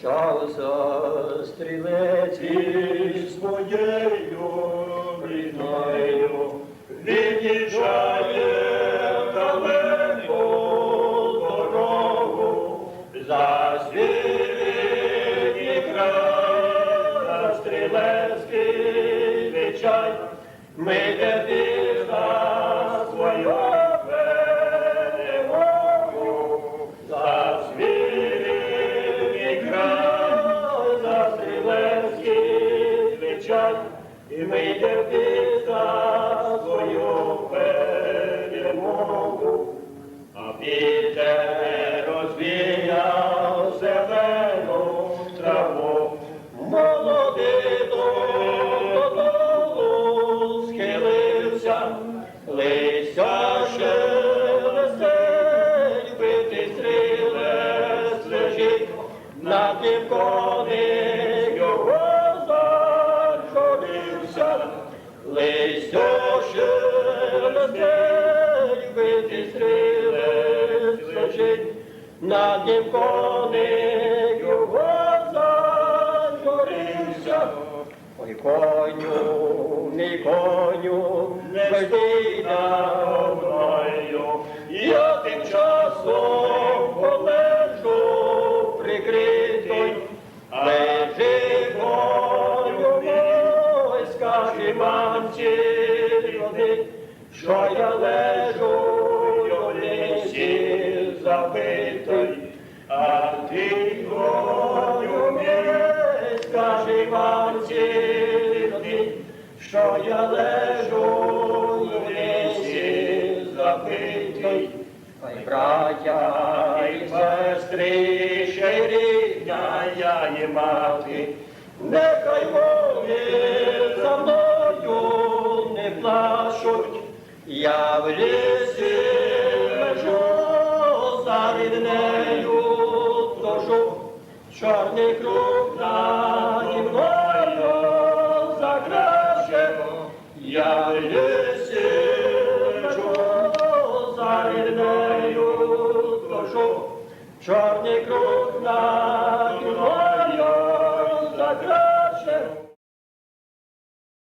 що за стрілеці своєю рідною від'їжджає в далеку дорогу за свій край, за стрілецький вічай, ми йде за стрілецький і ми йде за свою перемогу. А вітер розвіяв зелену траву, молодий додолу схилився, лися ще весель, битий стрілець лежить, на тім лися битий стрілець лежить, на тім коник його зачудився. Ой, коню, не коню, мамці що я лежу лісі забитий, а ти коню мій, скажи мамці що я лежу лісі забитий. Ой, браття і Сестри, ще й рідня я і мати, нехай вони я в лісі лежу за ріднею тожу, чорний круг наді мною закраще, я в лісі лежу за ріднею тожу, чорний круг наді